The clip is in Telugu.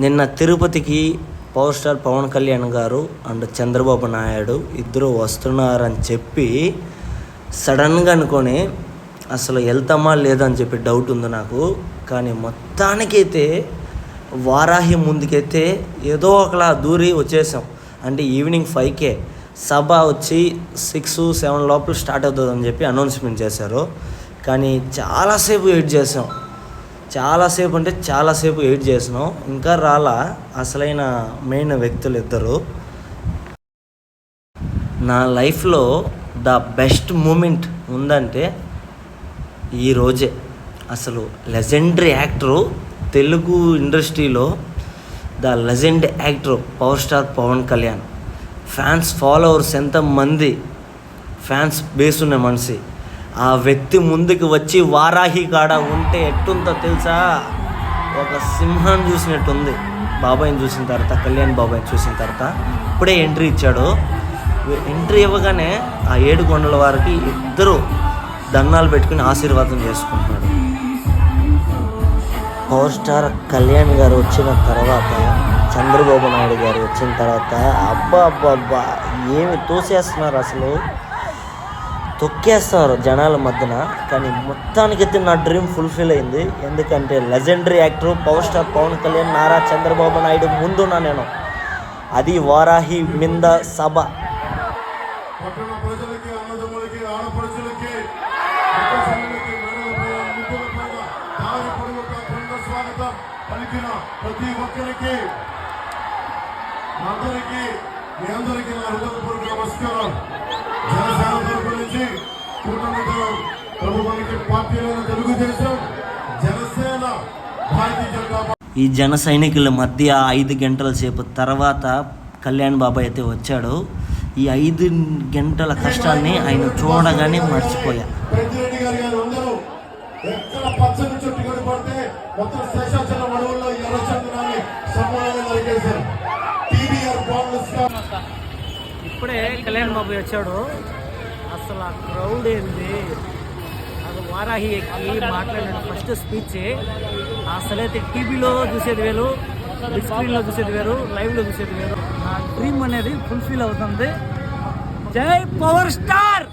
నిన్న తిరుపతికి పవర్ స్టార్ పవన్ కళ్యాణ్ గారు అండ్ చంద్రబాబు నాయుడు ఇద్దరు వస్తున్నారని చెప్పి సడన్గా అనుకొని అసలు వెళ్తామా లేదా అని చెప్పి డౌట్ ఉంది నాకు. కానీ మొత్తానికైతే వారాహి ముందుకైతే ఏదో ఒకలా దూరి వచ్చేసాం. అంటే ఈవినింగ్ ఫైవ్కే సభ వచ్చి సిక్స్ సెవెన్ లోపల స్టార్ట్ అవుతుందని చెప్పి అనౌన్స్మెంట్ చేశారు. కానీ చాలాసేపు వెయిట్ చేసాం చాలాసేపు అంటే చాలాసేపు వెయిట్ చేసినాం. ఇంకా రాలా. అసలైన మెయిన్ వ్యక్తులు ఇద్దరు. నా లైఫ్లో ద బెస్ట్ మూమెంట్ ఉందంటే ఈ రోజే. అసలు లెజెండరీ యాక్టరు తెలుగు ఇండస్ట్రీలో the legend actor power star Pawan Kalyan. Fans followers ఎంతమంది ఫ్యాన్స్ బేస్ ఉన్న మనిషి. ఆ వ్యక్తి ముందుకు వచ్చి వారాహి కాడ ఉంటే ఎట్టుందో తెలుసా? ఒక సింహాన్ని చూసినట్టుంది. బాబాయ్ని చూసిన తర్వాత కళ్యాణ్ బాబాయ్ని చూసిన తర్వాత ఇప్పుడే ఎంట్రీ ఇచ్చాడు. ఎంట్రీ ఇవ్వగానే ఆ ఏడు కొండల వారికి ఇద్దరు దండాలు పెట్టుకుని ఆశీర్వాదం చేసుకుంటున్నాడు పవర్ స్టార్ కళ్యాణ్ గారు వచ్చిన తర్వాత చంద్రబాబు నాయుడు గారు వచ్చిన తర్వాత అబ్బా అబ్బా అబ్బా ఏమి తోసేస్తున్నారు అసలు? తొక్కేస్తారు జనాల మధ్యన కానీ మొత్తానికైతే నా డ్రీమ్ ఫుల్ఫిల్ అయింది. ఎందుకంటే legendary actor power star Pawan Kalyan Nara Chandrababu Naidu ముందున్నా నేను. అది వారాహి మింద సభ. పలికిన ప్రతి ఒక్కరికి అందరికీ మీ అందరికీ నా హృదయపూర్వక నమస్కారం. జనసేన నుంచి కూటమితో ప్రభుత్వానికి పార్టీలైన తెలుగుదేశం జనసేన భారతీయ జనతా పార్టీ. ఈ జన సైనికుల మధ్య ఐదు గంటల సేపు తర్వాత కళ్యాణ్ బాబాయ్ అయితే వచ్చాడు. ఈ ఐదు గంటల కష్టాన్ని ఆయన చూడగానే మర్చిపోయా. పెద్దిరెడ్డి గారి గారు అందరూ ఎక్కడ పచ్చని చుట్టు కనపడితే మొత్తం శేషాచలం అడవుల్లో ఎర్రచందనాన్ని సమూలంగా నరికేశారు టీడీఆర్ బాండ్స్ ఇప్పుడే కళ్యాణ్ బాబు వచ్చాడు. అసలు ఆ క్రౌడ్ ఏంది? అసలు వారాహి ఎక్కి మాట్లాడిన ఫస్ట్ స్పీచ్ అసలైతే టీవీలో చూసేది వేరు బిగ్ స్క్రీన్లో చూసేది వేరు లైవ్లో చూసేది వేరు. నా డ్రీమ్ అనేది ఫుల్ఫిల్ అవుతుంది. జై పవర్ స్టార్!